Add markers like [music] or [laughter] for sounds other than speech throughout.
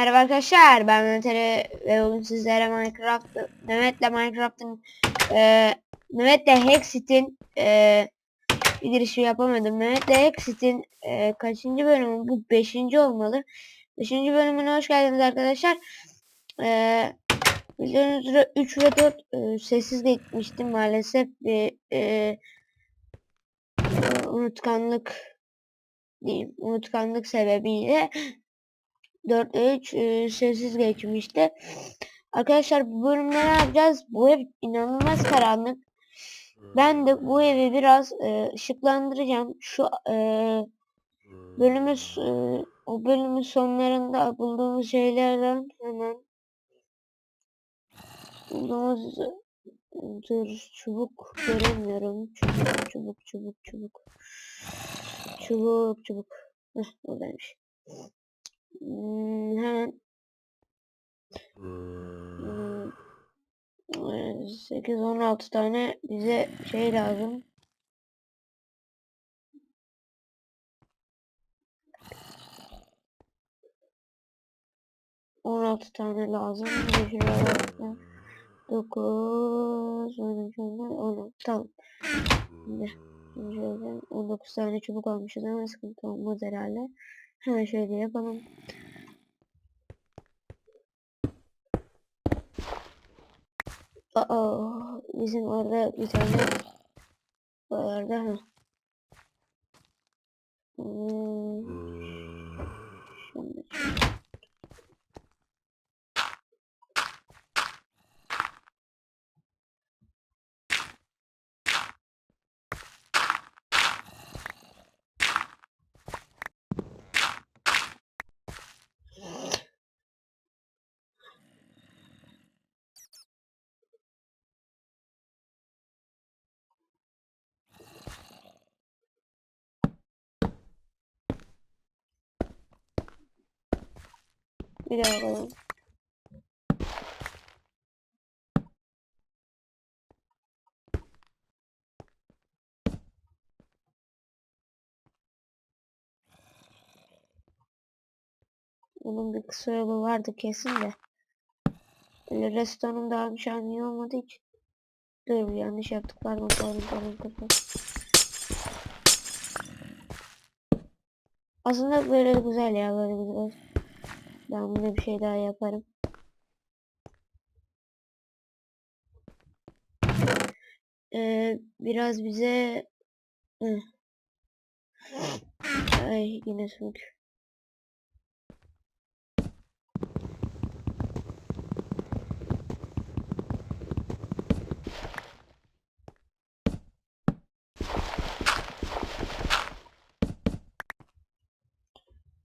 Merhaba arkadaşlar ben Mehmet Ali ve bugün sizlere Minecraft Mehmet'le Minecraft'ın e, Mehmet'le Hexit'in e, bir girişi yapamadım. Mehmet'le Hexit'in e, kaçıncı bölümü bu? Beşinci olmalı. Beşinci bölümüne hoş geldiniz arkadaşlar. E, bildiğiniz üzere 3 ve 4 e, sessiz gitmiştim maalesef bir e, unutkanlık diyeyim unutkanlık sebebiyle 4 3 e, sessiz geçmişti. Arkadaşlar bu bölümde ne yapacağız? Bu ev inanılmaz karanlık. Ben de bu evi biraz e, ışıklandıracağım. Şu e, bölümümüz e, o bölümün sonlarında bulduğumuz şeylerden hemen bulduğumuz dur çubuk göremiyorum. Çubuk çubuk çubuk çubuk. Çubuk çubuk. Heh, buradaymış. Hemen hmm, 8-16 tane bize şey lazım. On altı tane lazım. Dokuz, on on. Tamam. Şimdi şöyle 19 tane çubuk almışız ama sıkıntı olmaz herhalde. Hemen şöyle yapalım. Aa, bizim orada bir tane vardı. Hmm. Bir daha bakalım. Bunun bir kısa yolu vardı kesin de. Öyle restoranım daha bir an iyi olmadığı için. Dur yanlış yaptık pardon pardon pardon pardon. Aslında böyle güzel ya böyle güzel. Ben buna bir şey daha yaparım. Ee, biraz bize. Ay yine sümük.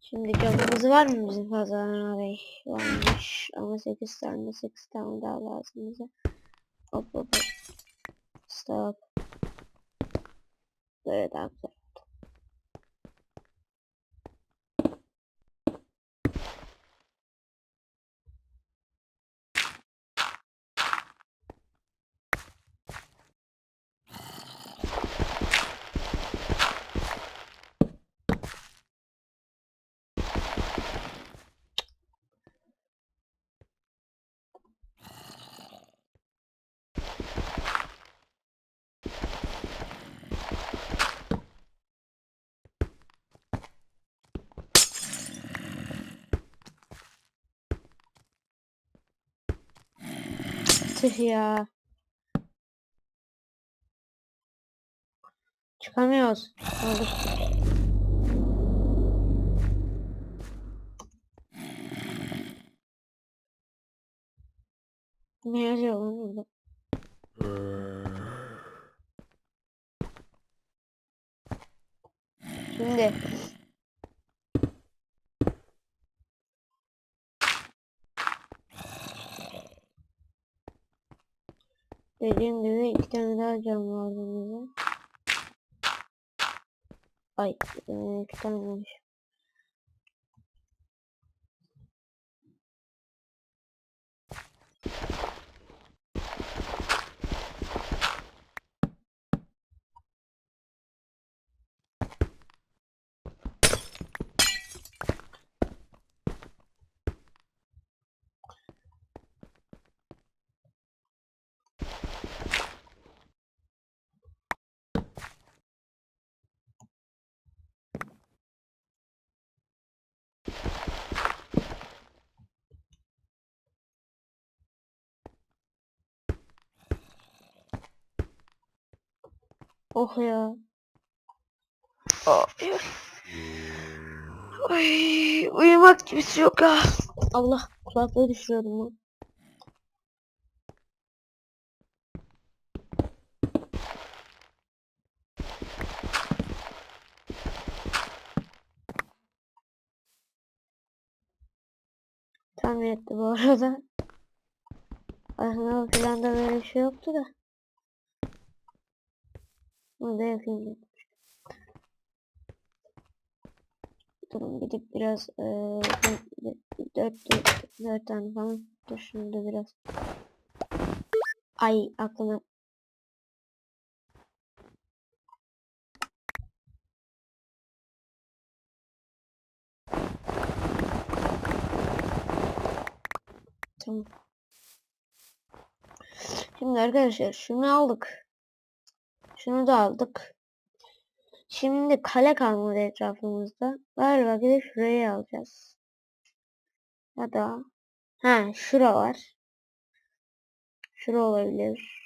Şimdi camımız var mı bizim fazla Bey? Varmış ama 8 tane 8 tane daha lazım bize. Hop hop hop. Stop. Böyle daha güzel. Ya. Çıkamıyoruz. Oldu. Ne yazıyor lan burada? Şimdi dediğim gibi iki tane daha cam vardı bize. Ay iki tane olmuş. Oh ya. Ay, ay, uyumak gibisi yok ya. Allah kulaklığı düşürüyorum lan. Tahmin etti bu arada. Aslında planda böyle bir şey yoktu da. Bunu da. Durun gidip biraz eee dört, dört, dört tane falan. Dur biraz. Ay aklıma. Tamam. Şimdi arkadaşlar şunu aldık. Şunu da aldık. Şimdi kale kalmadı etrafımızda. Galiba bir de şurayı alacağız. Ya da ha şura var. Şura olabilir.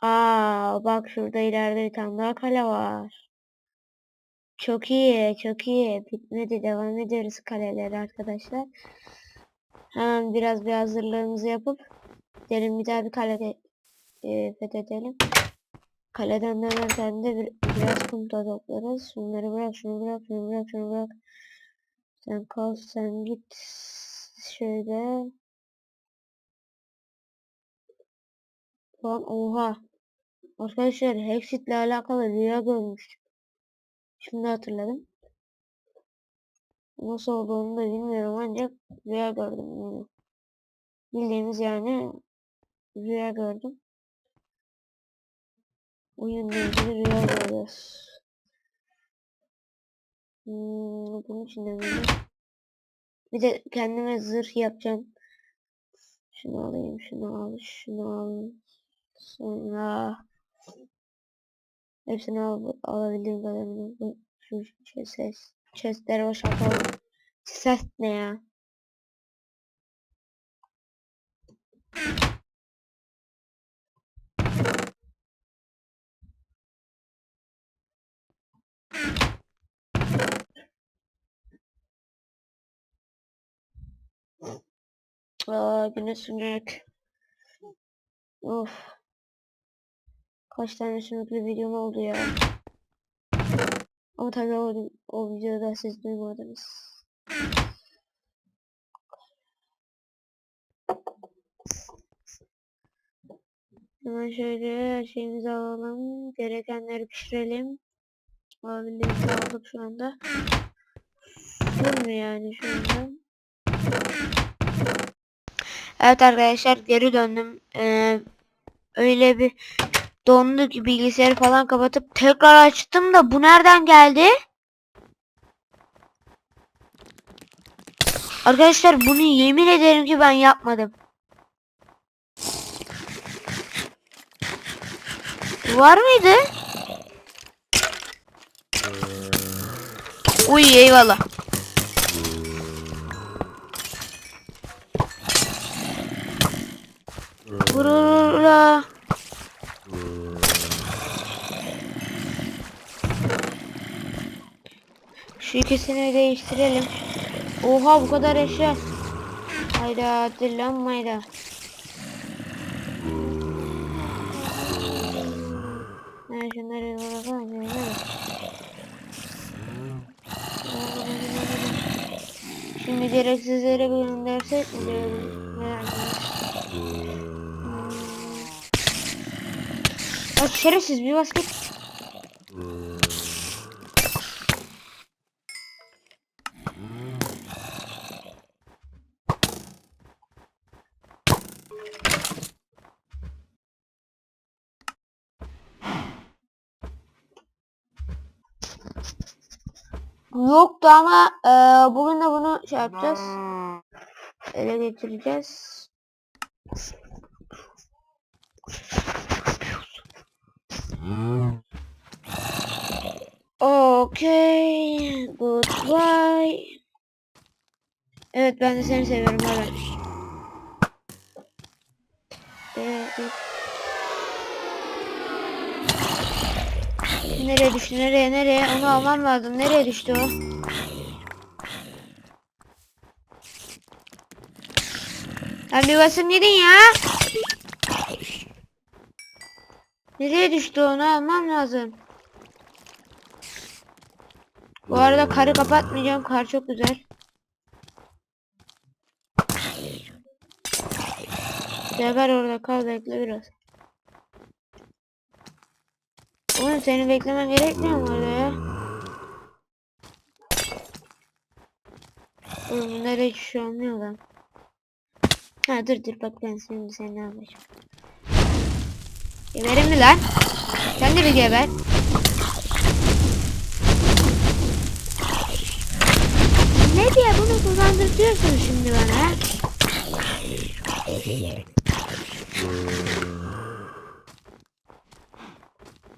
Aa bak şurada ileride bir tane daha kale var. Çok iyi, çok iyi. Bitmedi. Devam ederiz kalelere arkadaşlar. Hemen biraz bir hazırlığımızı yapıp derin bir daha bir kale e, fethedelim. Kaleden dönerken de bir, biraz kum toplarız. Şunları bırak, şunu bırak, şunu bırak, şunu bırak. Sen kal, sen git. Şöyle. Lan oha. Arkadaşlar Hexit'le alakalı rüya görmüştüm. Şimdi hatırladım. Nasıl olduğunu da bilmiyorum ancak rüya gördüm. Bildiğimiz yani rüya gördüm. Oyunla ilgili rüya görüyoruz. Hmm, bunun için de böyle. Bir de kendime zırh yapacağım. Şunu alayım, şunu al, şunu al. Sonra hepsini al, alabildiğim kadarını. Bu- Şu chest, chestleri boşaltalım. Ses ne ya? Aa, güne sümük. Of. Kaç tane sümüklü videom oldu ya. Ama tabii o, o videoda siz duymadınız. Hemen şöyle her şeyimizi alalım. Gerekenleri pişirelim. Alabildiğimizi aldık şu anda. Sürmüyor yani şu anda. Evet arkadaşlar geri döndüm. Ee, öyle bir dondu ki bilgisayarı falan kapatıp tekrar açtım da bu nereden geldi? Arkadaşlar bunu yemin ederim ki ben yapmadım. Var mıydı? Uy eyvallah. Vurula. Şu ikisini değiştirelim. Oha bu kadar eşya. Hayda dillenmayda. Ben şunları bırakalım. Şimdi gereksizlere göndersek mi. Merak Hmm. Bak şerefsiz bir basket. Yoktu ama e, bugün de bunu şey yapacağız. Ele getireceğiz. Okay. Goodbye. Evet ben de seni seviyorum evet. Evet. Nereye düştü? Nereye? Nereye? Onu almam lazım. Nereye düştü o? Lan bir basım yedin ya. Nereye düştü onu almam lazım. Bu arada karı kapatmayacağım. Kar çok güzel. Geber orada kal bekle biraz. Oğlum seni beklemen gerekmiyor mu orada ya? Oğlum bunlara hiç şey lan. Ha dur dur bak ben şimdi seni ne yapacağım. Geberim mi lan? Sen de bir geber. Ne diye bunu kullandırtıyorsun şimdi bana?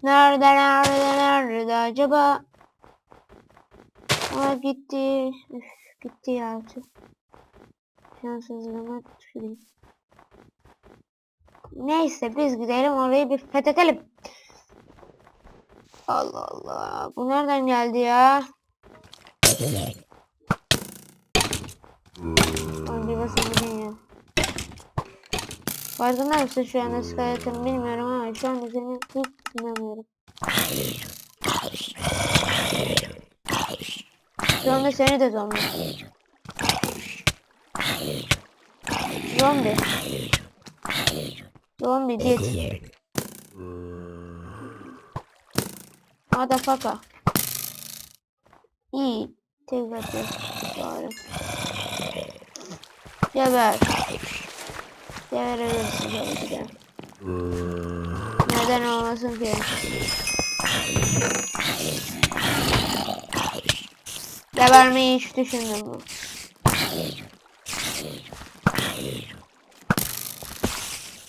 Nerede nerede nerede acaba? Aa gitti. Üf, gitti ya. Tüh. Şanssızlığıma tüküreyim. Neyse biz gidelim orayı bir fethedelim. Allah Allah. Bu nereden geldi ya? Bir basın ya. Farkında mısın şu anda skeletim bilmiyorum ama şu anda seni hiç dinlemiyorum. Şu anda seni de zombi. Zombi. Zombi git. Motherfucker. İyi. Tekrar bari. Geber. Geberebilirsin tabii ki de. Neden olmasın ki? Gebermeyi hiç düşündüm mü?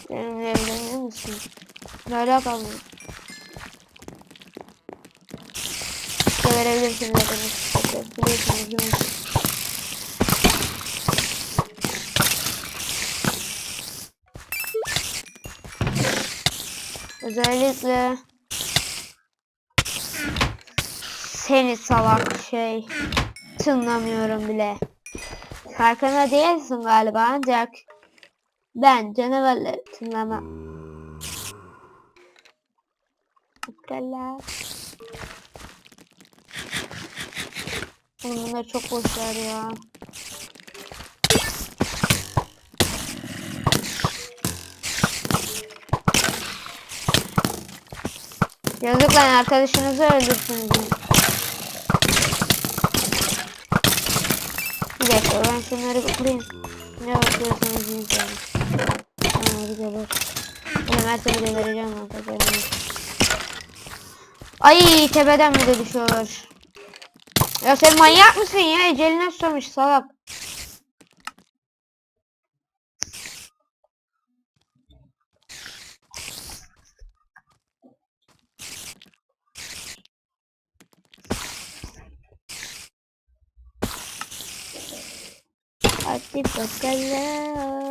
Evlenir misin? Alakam var? Geberebilirsin zaten. Biliyorsunuz değil mi? Özellikle seni salak şey tınlamıyorum bile. Farkında değilsin galiba ancak ben canavarları tınlamam. Kala. Oğlum bunlar çok boşlar ya. Yazık lan arkadaşınızı öldürsünüz. Bir dakika ben şunları bir kurayım. Ne bakıyorsanız yiyin geber. Oğlum her türlü gebereceğim arkadaşlar. Ay tepeden mi de düşüyorlar. Ya sen manyak mısın ya? Eceline susamış salak. Hadi bakalım.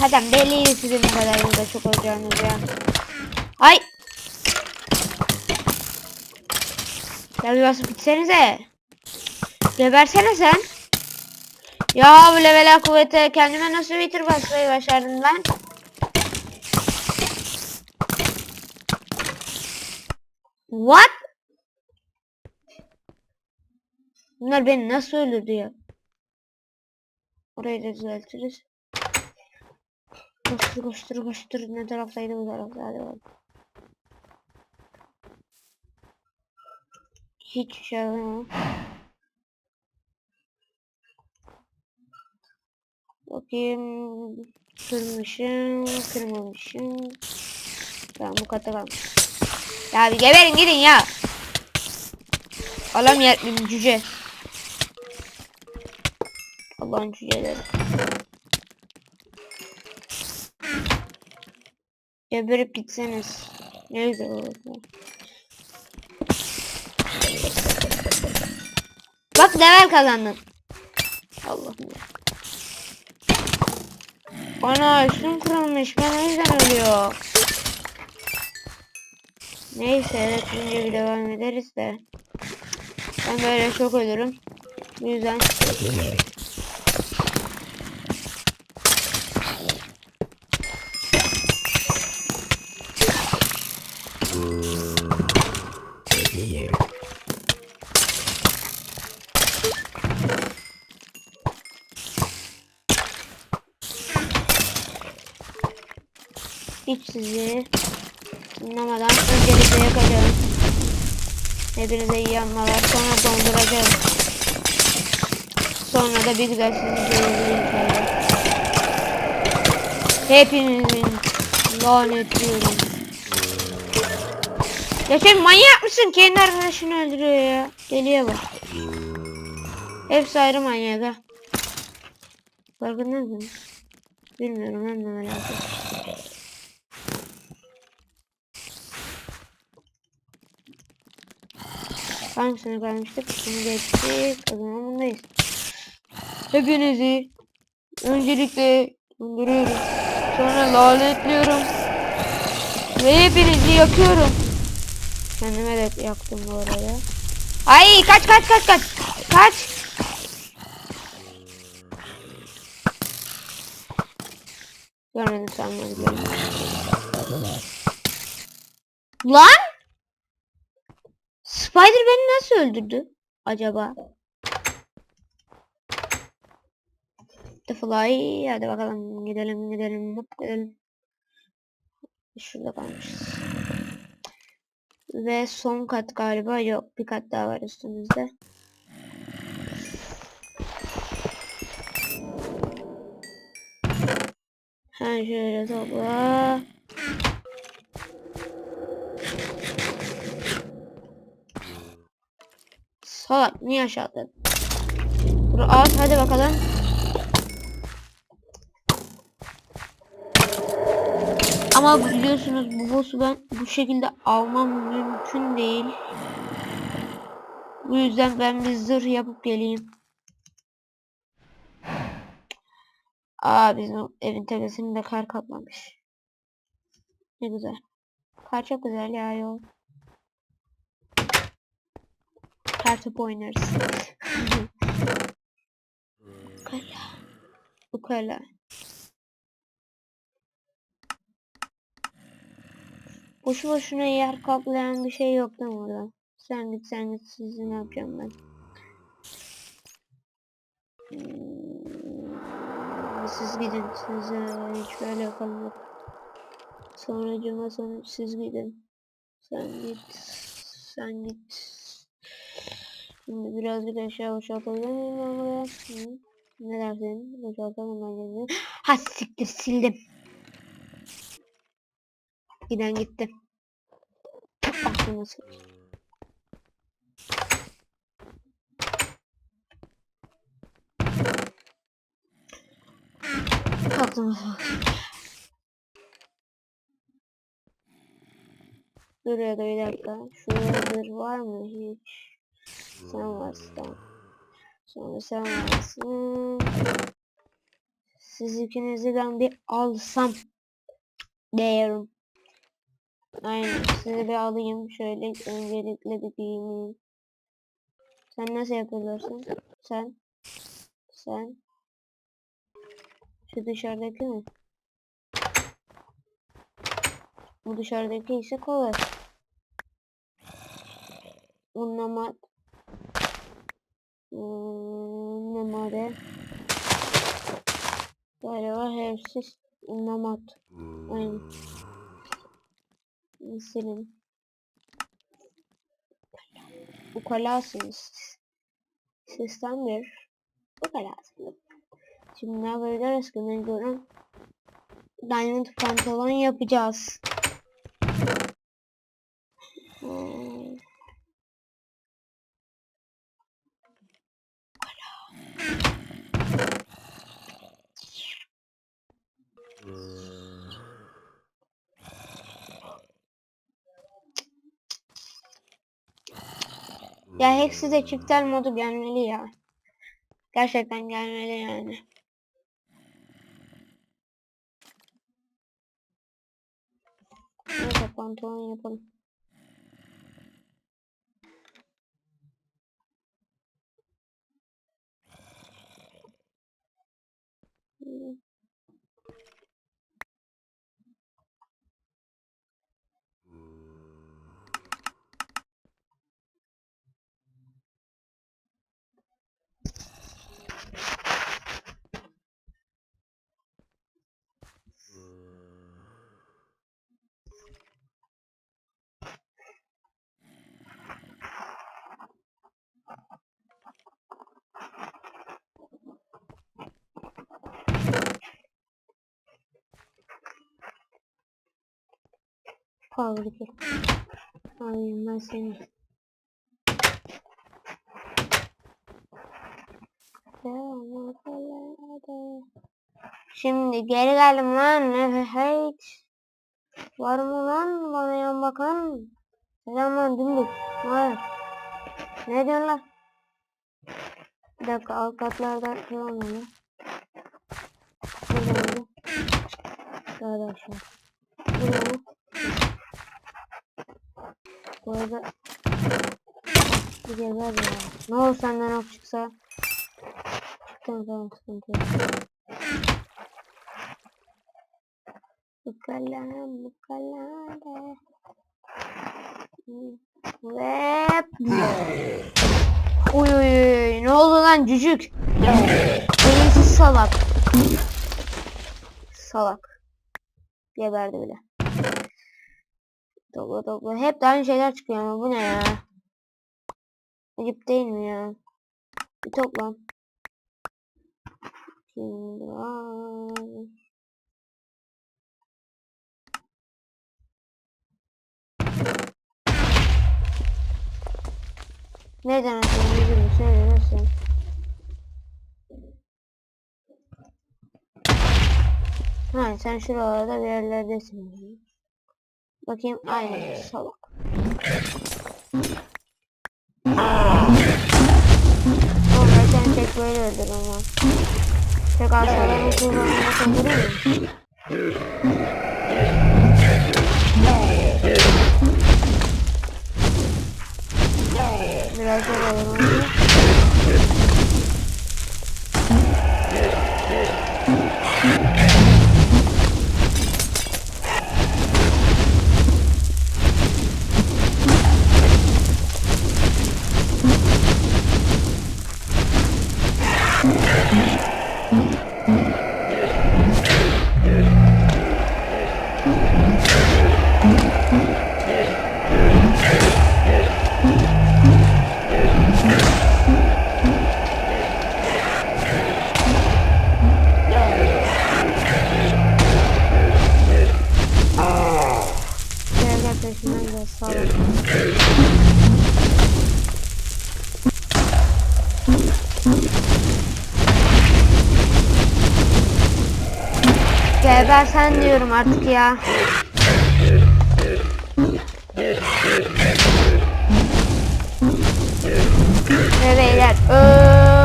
Zaten belliydi sizin bu kadar burada çok olacağınız ya. Ay. Ya bir basıp gitsenize. Gebersene sen. Ya bu level kuvvete kendime nasıl bitir basmayı başardım ben. What? Bunlar beni nasıl öldürdü ya? Orayı da düzeltiriz. Koştur koştur koştur. Ne taraftaydı bu tarafta hadi bakalım. Hiç şey yapamam. Bakayım. Kırmışım. Kırmamışım. Tamam bu kata kalmış. Ya bir geberin gidin ya. Alam yer cüce. Allah'ın cüceleri. Geberip gitseniz. Ne güzel olur. Bak level kazandın. Allah'ım ya. Ana üstüm kırılmış. Ben o yüzden ölüyor. Neyse elektrince bir devam ederiz de. Ben böyle çok ölürüm. Bu yüzden sizi dinlemeden öncelikle yakacağım. Hepinize iyi yanmalar. Sonra donduracağım. Sonra da bir güzel sizi inşallah. Hepinizin lanetliyorum. Ya sen manyak mısın? Kendi arkadaşını öldürüyor ya. Deliye bak. Hepsi ayrı manyak ha. Farkında? Bilmiyorum ben de merak ettim. Hangisine kalmıştık? Bunu geçtik. O zaman bundayız. Hepinizi öncelikle öldürüyorum. Sonra lanetliyorum. Ve hepinizi yakıyorum. Kendime de yaktım bu arada. Ay kaç kaç kaç kaç. Kaç. Görmedim sanmadım. Lan! Spider beni nasıl öldürdü acaba? The Fly hadi bakalım gidelim gidelim hop gidelim. Şurada kalmışız. Ve son kat galiba yok bir kat daha var üstümüzde. Ha şöyle topla. Salak niye aşağıda? Dur at hadi bakalım. Ama biliyorsunuz bu boss'u ben bu şekilde almam mümkün değil. Bu yüzden ben bir zırh yapıp geleyim. Aa bizim evin tepesini de kar kaplamış. Ne güzel. Kar çok güzel ya yol. Kar topu oynarız. Ukala. Ukala. Boşu boşuna yer kaplayan bir şey yok değil mi orada? Sen git sen git sizi ne yapacağım ben? Hmm, Siz gidin size hiç böyle yapalım. Sonra cuma sonra siz gidin. Sen git. Sen git. Şimdi birazcık eşya boşaltabilir miyim ben buraya? Ne dersin? Boşaltalım bence. Ha siktir sildim. Giden gitti. Sıkıyor. Aklıma. Dur ya da bir dakika. Şurada var mı hiç? Sen varsın. Sonra sen varsın. Siz ikinizi ben bir alsam. Diyorum. Aynen sizi bir alayım şöyle öncelikle bir giyineyim. Sen nasıl yapıyorsun? Sen. Sen. Şu dışarıdaki mi? Bu dışarıdaki ise kolay. Unlamat. Hmm, Namade. Galiba hepsi unlamat. Aynen. Silin. Ukalasınız. Sistem bir. Ukalasınız. Şimdi ne yapacağız ki mecburen Diamond pantolon yapacağız. Hmm. Ya hepsi de çiftel modu gelmeli ya. Gerçekten gelmeli yani. Neyse pantolon yapalım. Hmm. Fabrika. Alayım ben seni. Şimdi geri geldim lan. Evet. Var mı lan bana yan bakan? Selam lan dümdüz. Hayır. Ne diyorsun lan? Bir dakika alt katlarda şey olmalı. Ne oldu? Daha da aşağı. Bu ne? Bu arada bir geber ya. Ne olur senden ok çıksa. Çıktı tamam sıkıntı yok. Mukalla mukalla de. Ve Uy uy uy ne oldu lan cücük? Beyinsiz salak. Salak. Geberdi bile. Doblo doblo. Hep de aynı şeyler çıkıyor ama bu ne ya? Ayıp değil mi ya? Bir toplam. Şimdi ay. Neden açalım? Yüzünü söyle nasıl? Ha sen şuralarda bir yerlerdesin. Bakayım aynen salak. Oğlum ben tek böyle öldür ama. Tek aşağıdan kullanmaya sokuyor mu? Biraz zor olur peşinden gel sağ ol. Geber sen diyorum artık ya. Ve beyler öldü.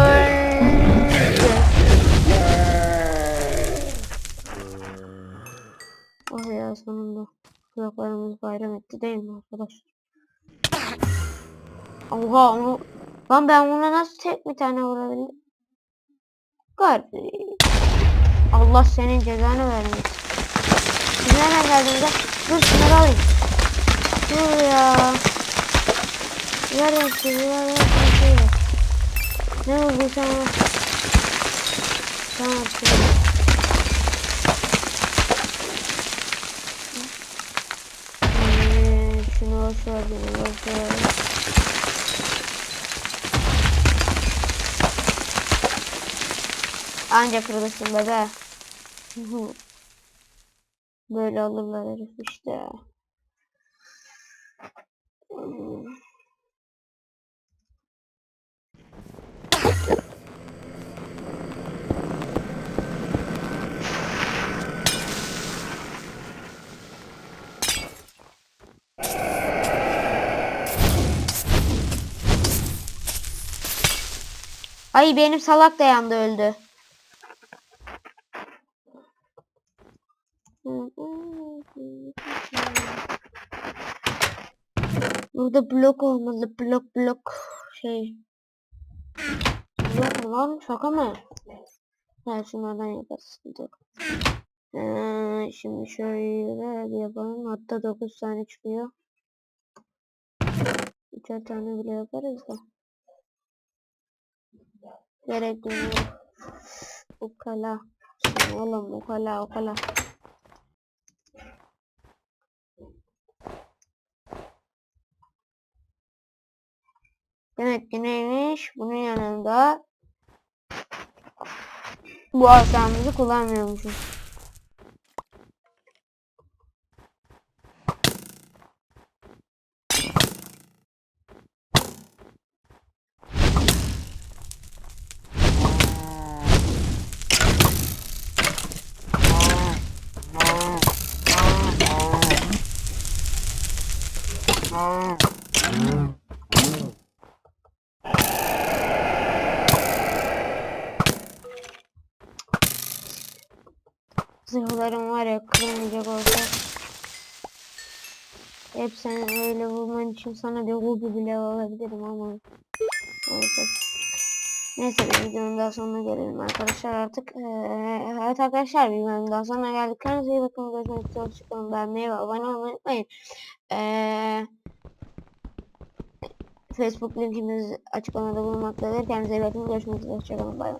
Oh ya sonunda. Kulaklarımız bayram etti değil mi arkadaşlar? Oha onu... Lan ben buna nasıl tek bir tane vurabildim? Garip. Allah senin cezanı vermesin. Siz nereden geldiniz ya? Dur şunları alayım. Dur ya. Nereden çıkıyor? Nereden çıkıyor? Ne oldu sana? Tamam şimdi. Boş ver. Anca kırılırsın bebe. [laughs] Böyle alırlar herif işte. Hmm. Ay benim salak da yandı öldü. Burada blok olmalı. Blok blok şey. Blok mu lan? Şaka mı? Ha şunlardan yaparız. Ee, şimdi şöyle yapalım. Hatta 9 tane çıkıyor. 3'er tane bile yaparız da. Gerek yok. Ukala. Oğlum ukala ukala. Demek ki neymiş? Bunun yanında bu asamızı kullanmıyormuşuz. Zırhlarım var ya kırılmayacak olsa. Hep sen öyle vurman için sana bir hobi bile alabilirim ama. Neyse bir videonun daha sonuna gelelim arkadaşlar artık. Ee, evet arkadaşlar videonun daha sonuna geldik. Kendinize iyi bakın. Görüşmek üzere. Hoşçakalın. Beğenmeyi ve abone olmayı unutmayın. Ee, Facebook linkimiz açıklamada bulunmaktadır. Kendinize iyi bakın. Görüşmek üzere. Hoşçakalın. Bay bay.